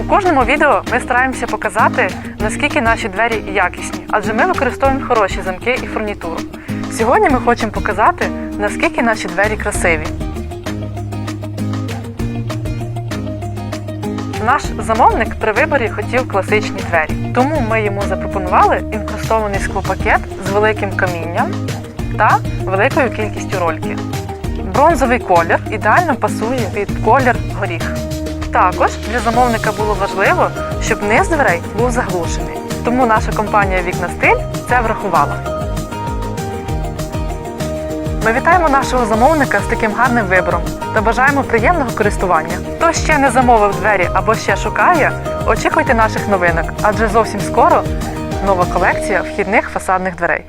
У кожному відео ми стараємося показати, наскільки наші двері якісні, адже ми використовуємо хороші замки і фурнітуру. Сьогодні ми хочемо показати, наскільки наші двері красиві. Наш замовник при виборі хотів класичні двері, тому ми йому запропонували інкрустований склопакет з великим камінням та великою кількістю рольки. Бронзовий колір ідеально пасує під колір горіх. Також для замовника було важливо, щоб низ дверей був заглушений. Тому наша компанія Вікна Стиль це врахувала. Ми вітаємо нашого замовника з таким гарним вибором та бажаємо приємного користування. Хто ще не замовив двері або ще шукає, очікуйте наших новинок, адже зовсім скоро нова колекція вхідних фасадних дверей.